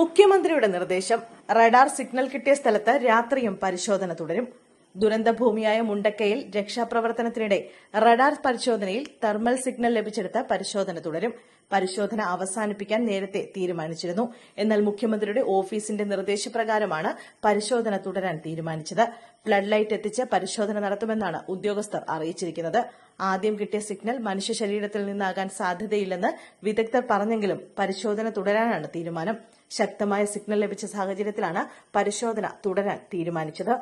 മുഖ്യമന്ത്രിയുടെ നിർദ്ദേശം radar signal കിട്ടിയ സ്ഥലത്ത് രാത്രിയും പരിശോധന തുടരും. ദുരന്തഭൂമിയായ മുണ്ടക്കയിൽ രക്ഷാപ്രവർത്തനത്തിനിടെ റഡാർ പരിശോധനയിൽ തെർമൽ സിഗ്നൽ ലഭിച്ചെടുത്ത പരിശോധന തുടരും. പരിശോധന അവസാനിപ്പിക്കാൻ നേരത്തെ തീരുമാനിച്ചിരുന്നു. എന്നാൽ മുഖ്യമന്ത്രിയുടെ ഓഫീസിന്റെ നിർദ്ദേശപ്രകാരമാണ് പരിശോധന തുടരാൻ തീരുമാനിച്ചത്. ഫ്ലഡ് ലൈറ്റ് എത്തിച്ച് പരിശോധന നടത്തുമെന്നാണ് ഉദ്യോഗസ്ഥർ അറിയിച്ചിരിക്കുന്നത്. ആദ്യം കിട്ടിയ സിഗ്നൽ മനുഷ്യ ശരീരത്തിൽ നിന്നാകാൻ സാധ്യതയില്ലെന്ന് വിദഗ്ധർ പറഞ്ഞെങ്കിലും പരിശോധന തുടരാനാണ് തീരുമാനം. ശക്തമായ സിഗ്നൽ ലഭിച്ച സാഹചര്യത്തിലാണ് പരിശോധന തുടരാൻ തീരുമാനിച്ചത്.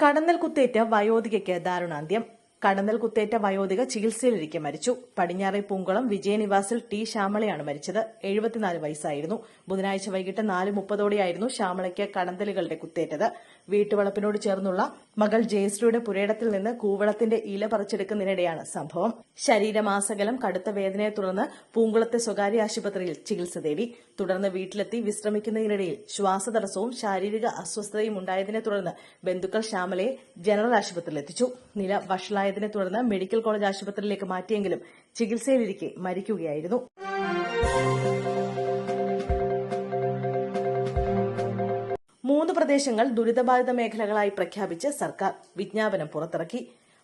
കടന്നൽ കുത്തേറ്റ വയോധികയ്ക്ക് ദാരുണാന്ത്യം. കടന്നൽ കുത്തേറ്റ വയോധിക ചികിത്സയിലിരിക്കെ മരിച്ചു. പടിഞ്ഞാറെ പൂങ്കുളം വിജയനിവാസിൽ ടി ശ്യാമളയാണ് മരിച്ചത്. എഴുപത്തിനാല് വയസ്സായിരുന്നു. ബുധനാഴ്ച വൈകിട്ട് നാല് മുപ്പതോടെയായിരുന്നു ശ്യാമളയ്ക്ക് കടന്തലുകളുടെ കുത്തേറ്റത്. വീട്ടുവളപ്പിനോട് ചേർന്നുള്ള മകൾ ജയശ്രീയുടെ പുരയിടത്തിൽ നിന്ന് കൂവളത്തിന്റെ ഇല പറിച്ചെടുക്കുന്നതിനിടെയാണ് സംഭവം. ശരീരമാസകലം കടുത്ത വേദനയെ തുടർന്ന് പൂങ്കുളത്തെ സ്വകാര്യ ആശുപത്രിയിൽ ചികിത്സ തേടി. തുടർന്ന് വീട്ടിലെത്തി വിശ്രമിക്കുന്നതിനിടയിൽ ശ്വാസതടസ്സവും ശാരീരിക അസ്വസ്ഥതയും ഉണ്ടായതിനെ തുടർന്ന് ബന്ധുക്കൾ ശ്യാമലയെ ജനറൽ ആശുപത്രിയിൽ എത്തിച്ചു. നില വഷളായതിനെ തുടർന്ന് മെഡിക്കൽ കോളേജ് ആശുപത്രിയിലേക്ക് മാറ്റിയെങ്കിലും ചികിത്സയിലിരിക്കെ മരിക്കുകയായിരുന്നു. പ്രദേശങ്ങൾ ദുരിതബാധിത മേഖലകളായി പ്രഖ്യാപിച്ച് സർക്കാർ വിജ്ഞാപനം പുറത്തിറക്കി.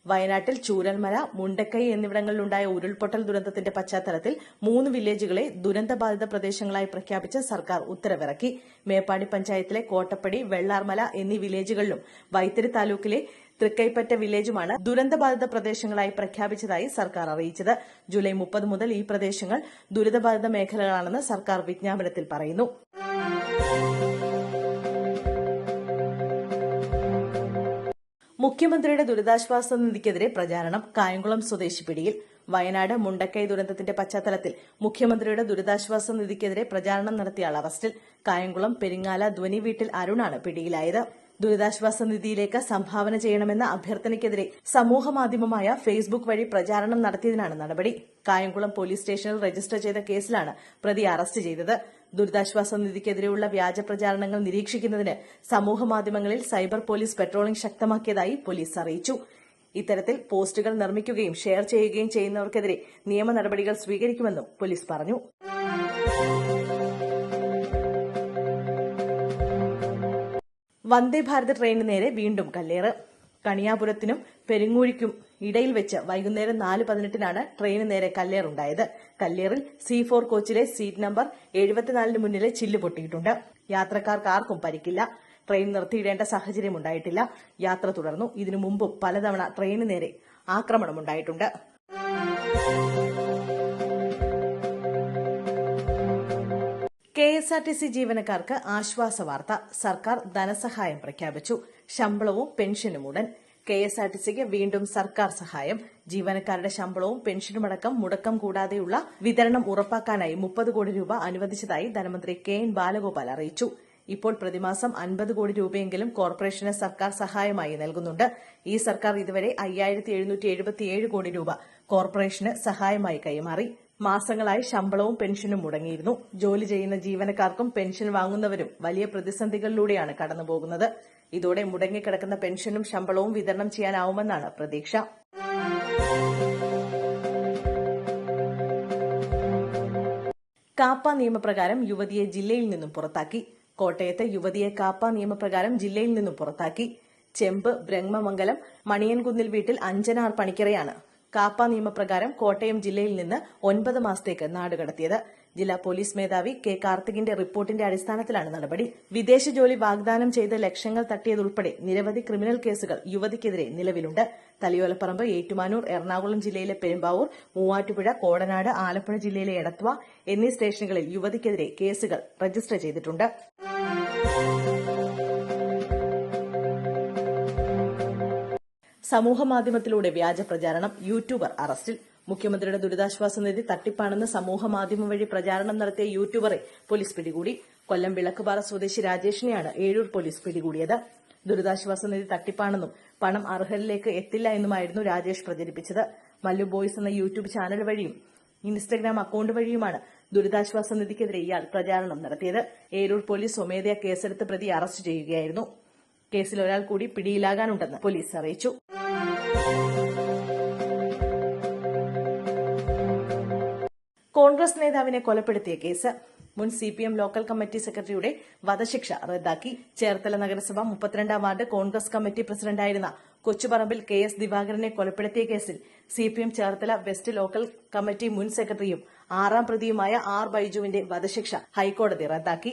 വയനാട്ടിൽ ചൂരൽമല മുണ്ടക്കൈ എന്നിവിടങ്ങളിലുണ്ടായ ഉരുൾപൊട്ടൽ ദുരന്തത്തിന്റെ പശ്ചാത്തലത്തിൽ മൂന്ന് വില്ലേജുകളെ ദുരന്തബാധിത പ്രദേശങ്ങളായി പ്രഖ്യാപിച്ച് സർക്കാർ ഉത്തരവിറക്കി. മേപ്പാടി പഞ്ചായത്തിലെ കോട്ടപ്പടി വെള്ളാർമല എന്നീ വില്ലേജുകളിലും വൈത്തിരി താലൂക്കിലെ തൃക്കൈപ്പറ്റ വില്ലേജുമാണ് ദുരന്തബാധിത പ്രദേശങ്ങളായി പ്രഖ്യാപിച്ചതായി സർക്കാർ അറിയിച്ചത്. ജൂലൈ മുപ്പത് മുതൽ ഈ പ്രദേശങ്ങൾ ദുരിതബാധിത മേഖലകളാണെന്ന് സർക്കാർ വിജ്ഞാപനത്തിൽ പറയുന്നു. മുഖ്യമന്ത്രിയുടെ ദുരിതാശ്വാസ നിധിക്കെതിരെ പ്രചാരണം കായംകുളം സ്വദേശി പിടിയിൽ. വയനാട് മുണ്ടക്കൈ ദുരന്തത്തിന്റെ പശ്ചാത്തലത്തിൽ മുഖ്യമന്ത്രിയുടെ ദുരിതാശ്വാസ നിധിക്കെതിരെ പ്രചാരണം നടത്തിയ ആൾ അറസ്റ്റിൽ. കായംകുളം പെരിങ്ങാല ധ്വനി വീട്ടിൽ അരുണാണ് പിടിയിലായത്. ദുരിതാശ്വാസ നിധിയിലേക്ക് സംഭാവന ചെയ്യണമെന്ന അഭ്യർത്ഥനയ്ക്കെതിരെ സമൂഹമാധ്യമമായ ഫേസ്ബുക്ക് വഴി പ്രചാരണം നടത്തിയതിനാണ് നടപടി. കായംകുളം പോലീസ് സ്റ്റേഷനിൽ രജിസ്റ്റർ ചെയ്ത കേസിലാണ് പ്രതി അറസ്റ്റ് ചെയ്തത്. ദുരിതാശ്വാസ നിധിക്കെതിരെയുള്ള വ്യാജ പ്രചാരണങ്ങൾ നിരീക്ഷിക്കുന്നതിന് സമൂഹമാധ്യമങ്ങളിൽ സൈബർ പോലീസ് പെട്രോളിംഗ് ശക്തമാക്കിയതായി പോലീസ് അറിയിച്ചു. ഇത്തരത്തിൽ പോസ്റ്റുകൾ നിർമ്മിക്കുകയും ഷെയർ ചെയ്യുകയും ചെയ്യുന്നവർക്കെതിരെ നിയമ നടപടികൾ സ്വീകരിക്കുമെന്നും പോലീസ് പറഞ്ഞു. വന്ദേ ഭാരത് ട്രെയിനിന് നേരെ വീണ്ടും കല്ലേറ്. കണിയാപുരത്തിനും പെരിങ്ങൂഴിക്കും ഇടയിൽ വെച്ച് വൈകുന്നേരം നാല് പതിനെട്ടിനാണ് ട്രെയിന് നേരെ കല്ലേറുണ്ടായത് കല്ലേറിൽ സി ഫോർ കോച്ചിലെ സീറ്റ് നമ്പർ എഴുപത്തിനാലിന് മുന്നിലെ ചില്ല് പൊട്ടിയിട്ടുണ്ട്. യാത്രക്കാർക്ക് ആർക്കും പരിക്കില്ല. ട്രെയിൻ നിർത്തിയിടേണ്ട സാഹചര്യം ഉണ്ടായിട്ടില്ല. യാത്ര തുടർന്നു. ഇതിനു മുമ്പും പലതവണ ട്രെയിന് നേരെ ആക്രമണമുണ്ടായിട്ടുണ്ട് എസ് ആർ ടി സി ജീവനക്കാർക്ക് ആശ്വാസ വാർത്ത. സർക്കാർ ധനസഹായം പ്രഖ്യാപിച്ചു. ശമ്പളവും പെൻഷനും ഉടൻ. കെ എസ് ആർ ടി സിക്ക് വീണ്ടും സർക്കാർ സഹായം. ജീവനക്കാരുടെ ശമ്പളവും പെൻഷനുമടക്കം മുടക്കം കൂടാതെയുള്ള വിതരണം ഉറപ്പാക്കാനായി മുപ്പത് കോടി രൂപ അനുവദിച്ചതായി ധനമന്ത്രി കെ എൻ ബാലഗോപാൽ അറിയിച്ചു. ഇപ്പോൾ പ്രതിമാസം അൻപത് കോടി രൂപയെങ്കിലും കോർപ്പറേഷന് സർക്കാർ സഹായമായി നൽകുന്നുണ്ട്. ഈ സർക്കാർ ഇതുവരെ അയ്യായിരത്തി കോടി രൂപ കോർപ്പറേഷന് സഹായമായി കൈമാറി. മാസങ്ങളായി ശമ്പളവും പെൻഷനും മുടങ്ങിയിരുന്നു. ജോലി ചെയ്യുന്ന ജീവനക്കാർക്കും പെൻഷൻ വാങ്ങുന്നവരും വലിയ പ്രതിസന്ധികളിലൂടെയാണ് കടന്നുപോകുന്നത്. ഇതോടെ മുടങ്ങിക്കിടക്കുന്ന പെൻഷനും ശമ്പളവും വിതരണം ചെയ്യാനാവുമെന്നാണ് പ്രതീക്ഷ. കാപ്പ നിയമപ്രകാരം യുവതിയെ ജില്ലയിൽ നിന്നും പുറത്താക്കി. കോട്ടയത്തെ യുവതിയെ കാപ്പ നിയമപ്രകാരം ജില്ലയിൽ നിന്നും പുറത്താക്കി. ചെമ്പ് ബ്രഹ്മമംഗലം മണിയൻകുന്നിൽ വീട്ടിൽ അഞ്ജനാർ പണിക്കരെയാണ് കാപ്പ നിയമപ്രകാരം കോട്ടയം ജില്ലയിൽ നിന്ന് ഒൻപത് മാസത്തേക്ക് നാടുകടത്തിയത് ജില്ലാ പോലീസ് മേധാവി കെ കാർത്തികിന്റെ റിപ്പോർട്ടിന്റെ അടിസ്ഥാനത്തിലാണ് നടപടി. വിദേശ ജോലി വാഗ്ദാനം ചെയ്ത് ലക്ഷങ്ങൾ തട്ടിയതുൾപ്പെടെ നിരവധി ക്രിമിനൽ കേസുകൾ യുവതിക്കെതിരെ നിലവിലുണ്ട്. തലയോലപ്പറമ്പ് ഏറ്റുമാനൂർ എറണാകുളം ജില്ലയിലെ പെരുമ്പാവൂർ മൂവാറ്റുപുഴ കോടനാട് ആലപ്പുഴ ജില്ലയിലെ എടത്വ എന്നീ സ്റ്റേഷനുകളിൽ യുവതിക്കെതിരെ കേസുകൾ രജിസ്റ്റർ ചെയ്തിട്ടുണ്ട്. സമൂഹമാധ്യമത്തിലൂടെ വ്യാജ പ്രചാരണം യൂട്യൂബർ അറസ്റ്റിൽ. മുഖ്യമന്ത്രിയുടെ ദുരിതാശ്വാസ നിധി തട്ടിപ്പാണെന്ന് സമൂഹ മാധ്യമം വഴി പ്രചാരണം നടത്തിയ യൂട്യൂബറെ പോലീസ് പിടികൂടി. കൊല്ലം വിളക്കുപാറ സ്വദേശി രാജേഷിനെയാണ് ഏഴൂർ പോലീസ് പിടികൂടിയത്. ദുരിതാശ്വാസ നിധി തട്ടിപ്പാണെന്നും പണം അർഹരിലേക്ക് എത്തില്ല എന്നുമായിരുന്നു രാജേഷ് പ്രചരിപ്പിച്ചത്. മല്ലു ബോയ്സ് എന്ന യൂട്യൂബ് ചാനൽ വഴിയും ഇൻസ്റ്റഗ്രാം അക്കൌണ്ട് വഴിയുമാണ് ദുരിതാശ്വാസ നിധിക്കെതിരെ ഇയാൾ പ്രചാരണം നടത്തിയത്. ഏരൂർ പോലീസ് സ്വമേധയാ കേസെടുത്ത് പ്രതി അറസ്റ്റ് ചെയ്യുകയായിരുന്നു. കേസിൽ ഒരാൾ കൂടി പിടിയിലാകാനുണ്ടെന്ന് പോലീസ് അറിയിച്ചു. കോൺഗ്രസ് നേതാവിനെ കൊലപ്പെടുത്തിയ കേസ് മുൻ C P M local committee സെക്രട്ടറിയുടെ വധശിക്ഷ റദ്ദാക്കി. ചേർത്തല നഗരസഭ മുപ്പത്തിരണ്ടാം വാർഡ് കോൺഗ്രസ് കമ്മിറ്റി പ്രസിഡന്റായിരുന്ന കൊച്ചുപറമ്പിൽ കെ എസ് ദിവാകരനെ കൊലപ്പെടുത്തിയ കേസിൽ C P M Cherthala west local committee മുൻ സെക്രട്ടറിയും ആറാം പ്രതിയുമായ ആർ ബൈജുവിന്റെ വധശിക്ഷ ഹൈക്കോടതി റദ്ദാക്കി.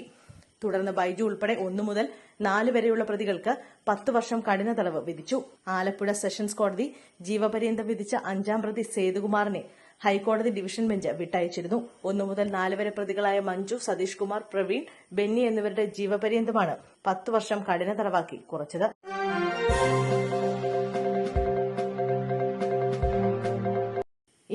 തുടർന്ന് ബൈജു ഉൾപ്പെടെ ഒന്നു മുതൽ നാല് വരെയുള്ള പ്രതികൾക്ക് പത്ത് വർഷം കഠിന തടവ് വിധിച്ചു. ആലപ്പുഴ സെഷൻസ് കോടതി ജീവപര്യന്തം വിധിച്ച അഞ്ചാം പ്രതി സേതുകുമാറിനെ ഹൈക്കോടതി ഡിവിഷൻ ബെഞ്ച് വിട്ടയച്ചിരുന്നു. ഒന്നു മുതൽ നാല് വരെ പ്രതികളായ മഞ്ജു സതീഷ് കുമാർ പ്രവീൺ ബെന്നി എന്നിവരുടെ ജീവപര്യന്തമാണ് പത്ത് വർഷം കഠിന തടവാക്കി കുറച്ചത്.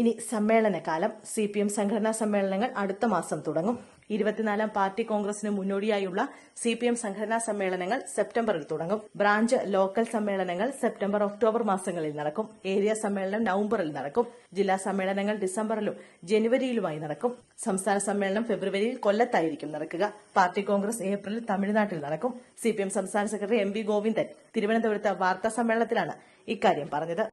ഇനി സമ്മേളനകാലം. സി പി എം സംഘടനാ സമ്മേളനങ്ങൾ അടുത്ത മാസം തുടങ്ങും. ഇരുപത്തിനാലാം പാർട്ടി കോൺഗ്രസിന് മുന്നോടിയായുള്ള സി പി എം സംഘടനാ സമ്മേളനങ്ങൾ സെപ്റ്റംബറിൽ തുടങ്ങും. ബ്രാഞ്ച് ലോക്കൽ സമ്മേളനങ്ങൾ സെപ്റ്റംബർ ഒക്ടോബർ മാസങ്ങളിൽ നടക്കും. ഏരിയ സമ്മേളനം നവംബറിൽ നടക്കും. ജില്ലാ സമ്മേളനങ്ങൾ ഡിസംബറിലും ജനുവരിയിലുമായി നടക്കും. സംസ്ഥാന സമ്മേളനം ഫെബ്രുവരിയിൽ കൊല്ലത്തായിരിക്കും നടക്കുക. പാർട്ടി കോൺഗ്രസ് ഏപ്രിലിൽ തമിഴ്നാട്ടിൽ നടക്കും. സി പി എം സംസ്ഥാന സെക്രട്ടറി എം വി ഗോവിന്ദൻ തിരുവനന്തപുരത്ത് വാർത്താ സമ്മേളനത്തിലാണ് ഇക്കാര്യം പറഞ്ഞത്.